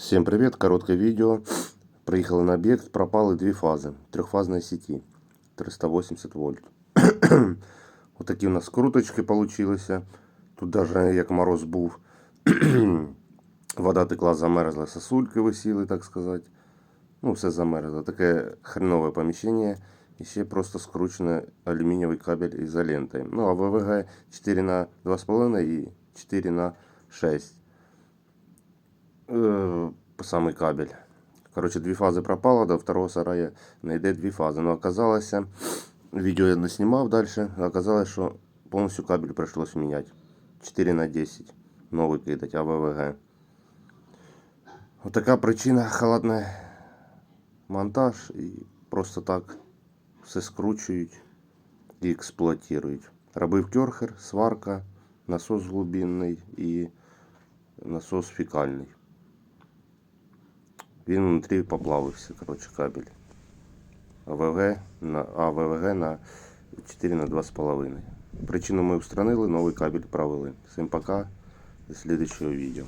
Всем привет, короткое видео. Приехали на объект, пропали дві фази трехфазной сети 380 вольт. Вот такі у нас круточки получилися. Тут даже як мороз був. Вода текла, замерзла, сосульки висіли, так сказати. Ну, все замерзло. Таке хренове поміщення. І ще просто скручений алюмінієвий кабель ізолентою. Ну, а ВВГ 4 на 2,5 і 4 на 6 э, самый кабель. Короче, две фазы пропало, до второго сарая найде две фазы. Но оказалось, видео я наснимал дальше, оказалось, что полностью кабель пришлось менять. 4 на 10. Новый кидать, АВВГ. Вот такая причина, холодный монтаж. І просто так все скручують і експлуатують. Робив кьорхер, сварка, насос глибинний і насос фекальний. Він внутрі поплавився, коротше, кабель. АВГ на, АВВГ на 4 на 2,5. Причину ми устранили, новий кабель провели. Всім пока. До следующего відео.